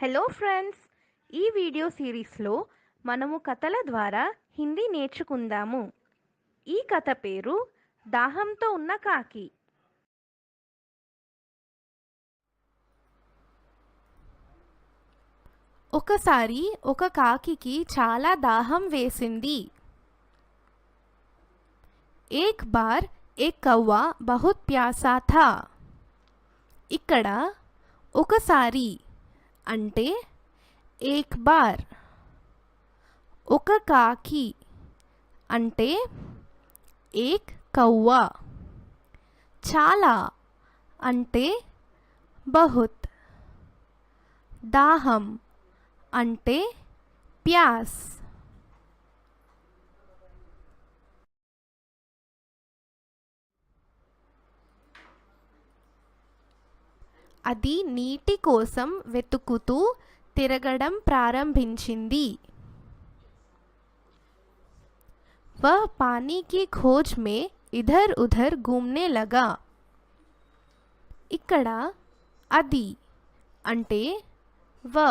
Hello friends ఈ video సిరీస్లో మనము కథల ద్వారా హిందీ నేర్చుకుందాము. ఈ కథ పేరు దాహంతో ఉన్న కాకి. ఒకసారి ఒక కాకి చాలా దాహం వేసింది. ఏక్ బార్ ఏక్ కవ్వా బహుత్ ప్యాసా థా ఇక్కడ ఒకసారి అంటే ఏక్ బార్. ఒక కాకి అంటే ఏక్ కవ్వా చాలా అంటే బహుత్. దాహం అంటే ప్యాస్. అది నీటి కోసం వెతుకుతూ తిరగడం ప్రారంభించింది वह पानी की खोज में इधर उधर घूमने लगा ఇక్కడ అది అంటే వ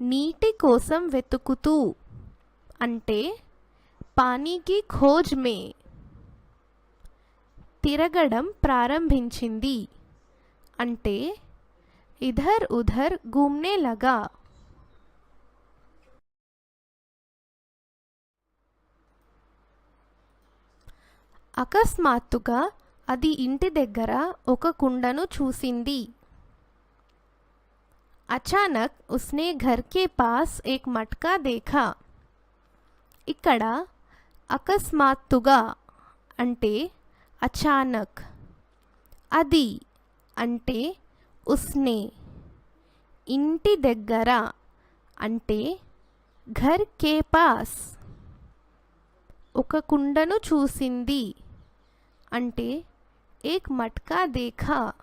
నీటి కోసం వెతుకుతూ అంటే పానీకి ఖోజ్ మే తిరగడం ప్రారంభించింది అంటే ఇధర్ ఉధర్ గూమ్నే లగా. అకస్మాత్తుగా అది ఇంటి దగ్గర ఒక కుండను చూసింది. అచానక్ ఉస్నే ఘర్ కే పాస్ ఏక్ మట్కా దేఖా. ఇక్కడ అకస్మాత్తుగా అంటే అచానక్. అది అంటే ఉస్నే. ఇంటి దగ్గర అంటే ఘర్ కే పాస్. ఒక కుండను చూసింది. అంటే ఏక్ మట్కా దేఖా.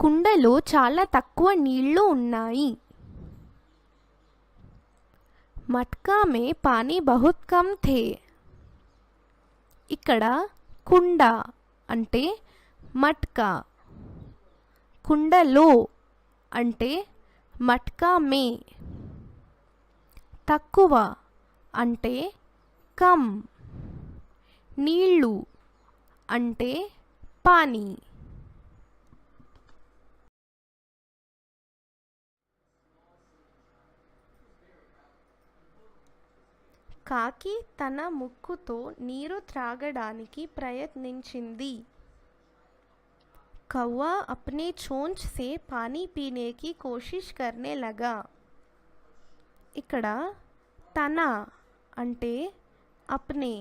కుండలో చాలా తక్కువ నీళ్ళు ఉన్నాయి. మట్కా మే పానీ బహుత్ కమ్ థే. ఇక్కడ కుండ అంటే మట్కా. కుండలో అంటే మట్కా మే. తక్కువ అంటే కమ్ నీళ్ళు అంటే పానీ. కాకి తన ముక్కుతో నీరు త్రాగడానికి ప్రయత్నించింది. కౌవా అప్నే చోంచ్ సే పానీ పీనేకి కోషిష్ కర్నే లగా. ఇక్కడ తన అంటే అప్నే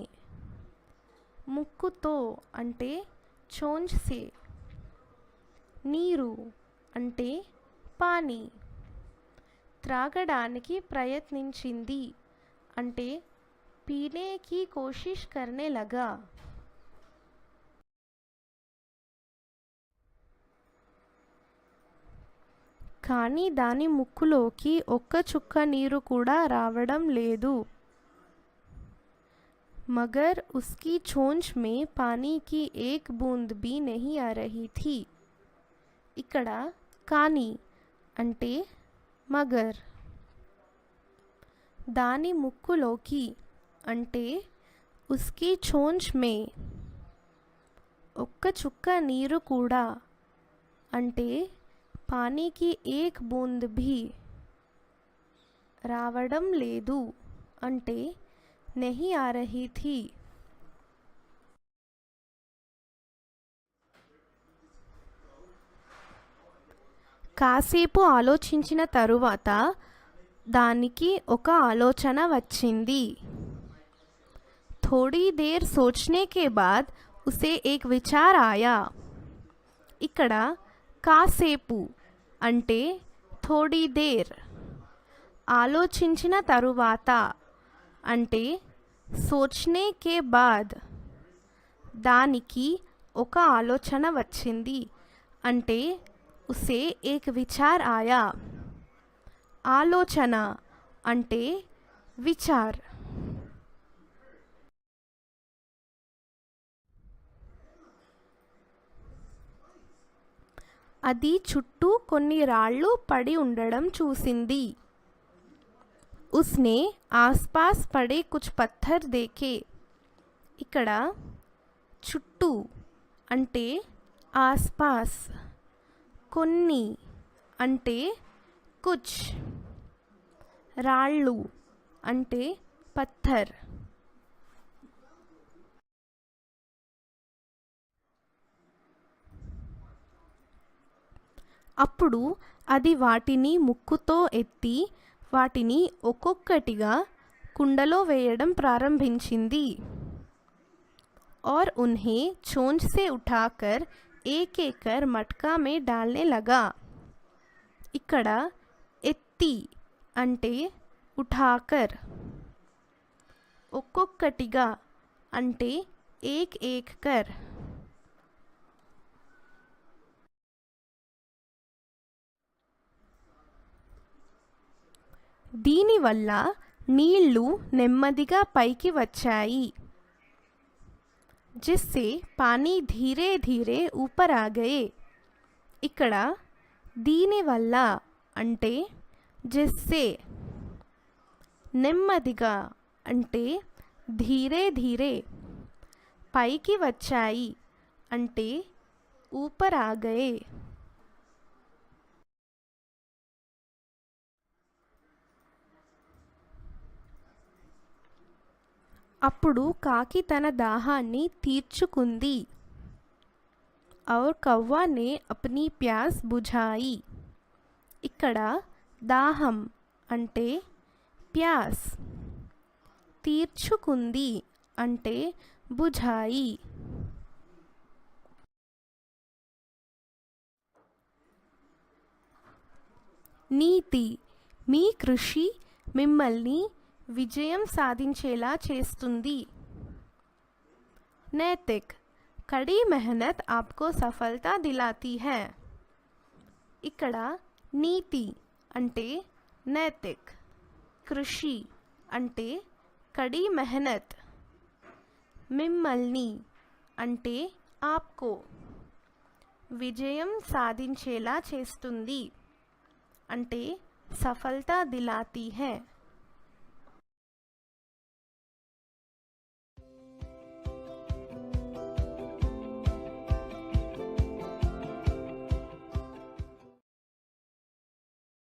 ముక్కుతో అంటే చోంచ్ సే నీరు అంటే పానీ త్రాగడానికి ప్రయత్నించింది అంటే పీనే की कोशिश करने लगा కానీ దాని ముక్కులోకి ఒక్క చుక్క నీరు కూడా రావడం లేదు मगर उसकी चोंच में पानी की एक बूंद भी नहीं आ रही थी ఇక్కడ కానీ అంటే మగర్ దాని ముక్కులోకి అంటే ఉస్కీ చోంచ్ మే. ఒక్క చుక్క నీరు కూడా. అంటే పానీకి ఏక్ బూంద్ భీ. రావడం లేదు. అంటే నెహి ఆ రహీ థీ. కాసేపు ఆలోచించిన తరువాత దానికి ఒక ఆలోచన వచ్చింది. थोड़ी देर सोचने के बाद उसे एक विचार आया ఇక్కడ కాసేపు అంటే థోడీ దేర్ ఆలోచించిన తరువాత అంటే సోచ్నే కే బాద్ దానికి ఒక ఆలోచన వచ్చింది అంటే ఉసే ఏక్ విచార్ ఆయా ఆలోచన అంటే విచార్ అది చుట్టూ కొన్ని రాళ్ళు పడి ఉండడం చూసింది. ఉస్నే ఆస్పాస్ పడే కుచ్ పత్థర్ దేకే ఇక్కడ చుట్టూ అంటే ఆస్పాస్ కొన్ని అంటే కుచ్ రాళ్ళు అంటే పత్థర్. అప్పుడు అది వాటిని ముక్కుతో ఎత్తి వాటిని ఒక్కొక్కటిగా కుండలో వేయడం ప్రారంభించింది और उन्हें चोंच से उठाकर एक एक कर मटका में डालने लगा ఇక్కడ ఎత్తి అంటే ఉఠాకర్ ఒక్కొక్కటిగా అంటే ఏక్ ఏక్ కర్ దీనివల్ల నీళ్లు నెమ్మదిగా పైకి వచ్చాయి जिससे పానీ ధీరే ధీరే ऊपर आ गए ఇక్కడ దీనివల్ల అంటే జిస్సే నెమ్మదిగా అంటే ధీరే ధీరే పైకి వచ్చాయి అంటే ఊపర్ అప్పుడు కాకి తన దాహాన్ని తీర్చుకుంది. ఔర్ కవ్వానే అప్ని ప్యాస్ బుఝాయి ఇక్కడ దాహం అంటే ప్యాస్. తీర్చుకుంది అంటే బుఝాయి నీతి మీ కృషి మిమ్మల్ని विजय साधेला नैतिक कड़ी मेहनत आपको सफलता दिलाती है इकड़ नीति अंटे नैतिक कृषि अंटे कड़ी मेहनत मिम्मल अंटे आपको विजय साधेला अंटे सफलता दिलाती है